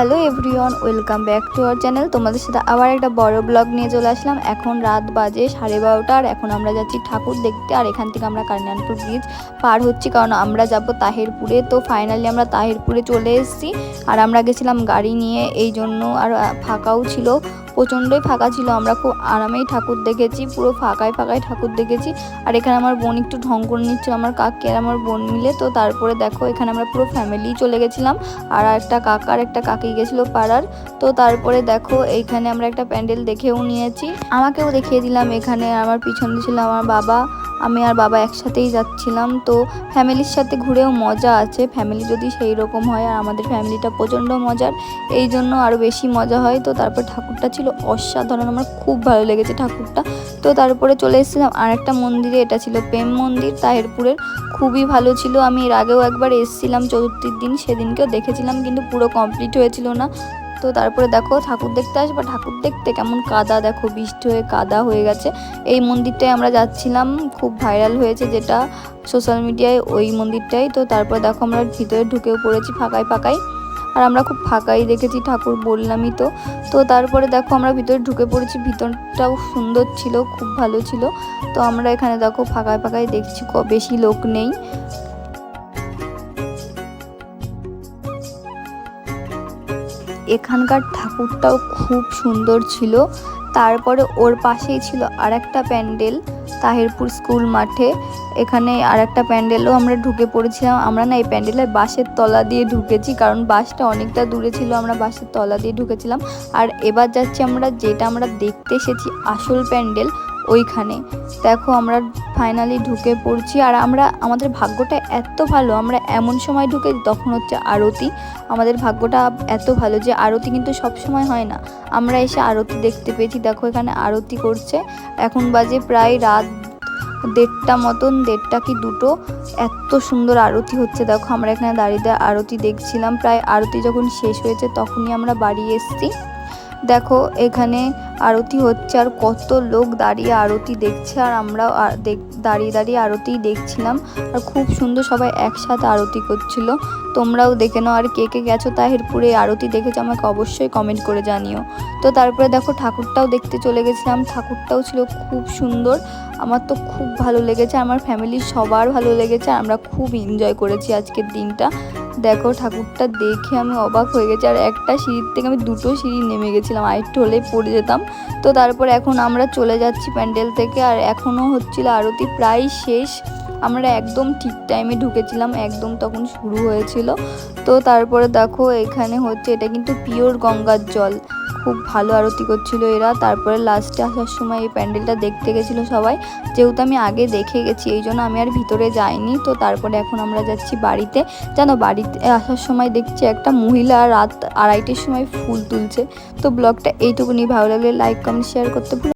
Hello everyone, welcome back to our channel. তোমাদের সাথে আবার একটা বড় ব্লগ নিয়ে চলে আসলাম। এখন রাত বাজে সাড়ে বারোটা আর এখন আমরা যাচ্ছি ঠাকুর দেখতে, আর এখান থেকে আমরা কালিয়ানপুর ব্রিজ পার হচ্ছি, কারণ আমরা যাব তাহিরপুরে। তো ফাইনালি আমরা তাহিরপুরে চলে এসেছি, আর আমরা গেছিলাম গাড়ি নিয়ে, এই জন্য আর ফাঁকাও ছিল। প্রচণ্ডই ফাঁকা ছিল। আমরা খুব আরামেই ঠাকুর দেখেছি, পুরো ফাঁকায় ফাঁকায় ঠাকুর দেখেছি। আর এখানে আমার বোন একটু ঢং করে নিচ্ছিল আমার কাকি আর আমার বোন মিলে। তো তারপরে দেখো, এখানে আমরা পুরো ফ্যামিলি চলে গেছিলাম। আর একটা কাকা আর একটা কাকি গেছিল পাড়ার। তো তারপরে দেখো, এইখানে আমরা একটা প্যান্ডেল দেখেও নিয়েছি। আমাকেও দেখিয়ে দিলাম, এখানে আমার পিছনে ছিল আমার বাবা। আমি আর বাবা একসাথেই যাচ্ছিলাম, তো ফ্যামিলির সাথে ঘুরেও মজা আছে। ফ্যামিলি যদি সেই রকম হয় আর আমাদের ফ্যামিলিটা প্রচণ্ড মজার, এই জন্য আরও বেশি মজা হয়। তো তারপর ঠাকুরটা ছিল অসাধারণ, আমার খুব ভালো লেগেছে ঠাকুরটা। তো তারপরে চলে এসেছিলাম আর একটা মন্দিরে, এটা ছিল প্রেম মন্দির, তাহেরপুরের। খুবই ভালো ছিল, আমি এর আগেও একবার এসেছিলাম চতুর্থীর দিন, সেদিনকেও দেখেছিলাম, কিন্তু পুরো কমপ্লিট হয়েছিল না। তো তারপরে দেখো ঠাকুর দেখতে আসবা ঠাকুর দেখতে কেমন কাদা, দেখো বৃষ্টি হয়ে কাদা হয়ে গেছে। এই মন্দিরটায় আমরা যাচ্ছিলাম, খুব ভাইরাল হয়েছে যেটা সোশ্যাল মিডিয়ায় ওই মন্দিরটাই। তো তারপর দেখো আমরা ভিতরে ঢুকেও পড়েছি ফাঁকায় ফাঁকায় আর আমরা খুব ফাঁকাই দেখেছি ঠাকুর বললামই তো। তো তারপরে দেখো আমরা ভিতরে ঢুকে পড়েছি, ভিতরটাও সুন্দর ছিল, খুব ভালো ছিল। তো আমরা এখানে দেখো ফাঁকায় ফাঁকায় দেখছি বেশি লোক নেই। এখানকার ঠাকুরটাও খুব সুন্দর ছিল। তারপরে ওর পাশেই ছিল আর একটা প্যান্ডেল তাহিরপুর স্কুল মাঠে। এখানে আর একটা প্যান্ডেলও আমরা ঢুকে পড়েছিলাম। আমরা না এই প্যান্ডেলের বাসের তলা দিয়ে ঢুকেছি, কারণ বাসটা অনেকটা দূরে ছিল, আমরা বাসের তলা দিয়ে ঢুকেছিলাম। আর এবার যাচ্ছি আমরা যেটা আমরা দেখতে এসেছি আসল প্যান্ডেল ওইখানে। দেখো আমরা ফাইনালি ঢুকে পড়ছি আর আমরা, আমাদের ভাগ্যটা এত ভালো, আমরা এমন সময় ঢুকে তখন হচ্ছে আরতি। আমাদের ভাগ্যটা এত ভালো যে আরতি কিন্তু সব সময় হয় না। আমরা এসে আরতি দেখতে পেয়েছি, দেখো এখানে আরতি করছে। এখন বাজে প্রায় রাত দেড়টা মতন, দেড়টা কি দুটো। এত সুন্দর আরতি হচ্ছে, দেখো আমরা এখানে দাঁড়িয়ে আরতি দেখছিলাম। প্রায় আরতি যখন শেষ হয়েছে তখনই আমরা বাড়ি এসেছি। দেখো এখানে আরতি হচ্ছে আর কত লোক দাঁড়িয়ে আরতি দেখছে আর আমরাও দাঁড়িয়ে দাঁড়িয়ে আরতি দেখছিলাম। আর খুব সুন্দর সবাই একসাথে আরতি করছিল। তোমরাও দেখে নাও আর কে কে গেছো তাহিরপুরে, আরতি দেখেছ আমাকে অবশ্যই কমেন্ট করে জানিও। তো তারপরে দেখো ঠাকুরটাও দেখতে চলে গেছিলাম। ঠাকুরটাও ছিল খুব সুন্দর। আমার তো খুব ভালো লেগেছে। আমার ফ্যামিলির সবার ভালো লেগেছে। আমরা খুব এনজয় করেছি আজকের দিনটা। দেখো, ঠাকুরটা দেখে আমি অবাক হয়ে গেছি। আর একটা সিঁড়ির থেকে আমি দুটো সিঁড়ি নেমে গেছিলাম আরেকটু হলেই পড়ে যেতাম। তো তারপর এখন আমরা চলে যাচ্ছি প্যান্ডেল থেকে, আর এখনও হচ্ছিল আরতি প্রায় শেষ। আমরা একদম ঠিক টাইমে ঢুকেছিলাম, একদম তখন শুরু হয়েছিল। তো তারপরে দেখো, এখানে হচ্ছে, এটা কিন্তু পিওর গঙ্গার জল। খুব ভালো আরতি করছিল এরা। তারপরে লাস্টে আসার সময় এই প্যান্ডেলটা দেখতে গেছিল সবাই। যেহেতু আমি আগে দেখে গেছি, এই জন্য আমি আর ভিতরে যাইনি। তো তারপরে এখন আমরা যাচ্ছি বাড়িতে। জানো, বাড়িতে আসার সময় দেখছি একটা মহিলা রাত আড়াইটের সময় ফুল তুলছে। তো ব্লগটা এইটুকুনি। ভালো লাগলে লাইক কমেন্ট শেয়ার করতে